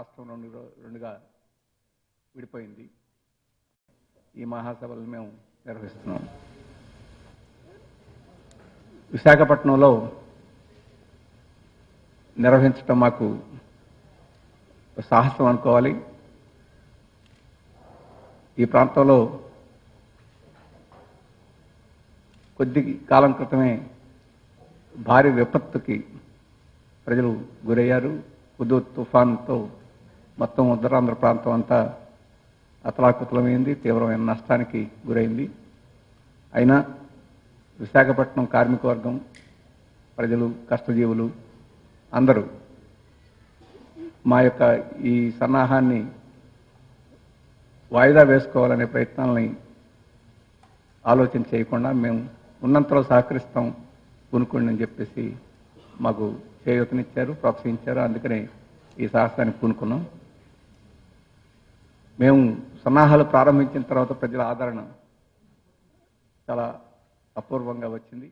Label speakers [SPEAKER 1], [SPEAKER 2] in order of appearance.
[SPEAKER 1] రెండు రెండుగా విడిపోయింది. ఈ మహాసభలు మేము నిర్వహిస్తున్నాం. విశాఖపట్నంలో నిర్వహించడం మాకు సాహసం అనుకోవాలి. ఈ ప్రాంతంలో కొద్ది కాలం క్రితమే భారీ విపత్తుకి ప్రజలు గురయ్యారు. కుదు తుఫాన్తో మొత్తం ఉత్తరాంధ్ర ప్రాంతం అంతా అతలాకుతలమైంది తీవ్రమైన నష్టానికి గురైంది. అయినా విశాఖపట్నం కార్మిక వర్గం ప్రజలు కష్టజీవులు అందరూ మా యొక్క ఈ సన్నాహాన్ని వాయిదా వేసుకోవాలనే ప్రయత్నాలని ఆలోచన చేయకుండా మేము ఉన్నంతలో సహకరిస్తాం పూనుకోండి అని చెప్పేసి మాకు చేయూతనిచ్చారు ప్రోత్సహించారు. అందుకనే ఈ సాహసానికి పూనుకున్నాం. మేము సన్నాహాలు ప్రారంభించిన తర్వాత ప్రజల ఆదరణ చాలా అపూర్వంగా వచ్చింది.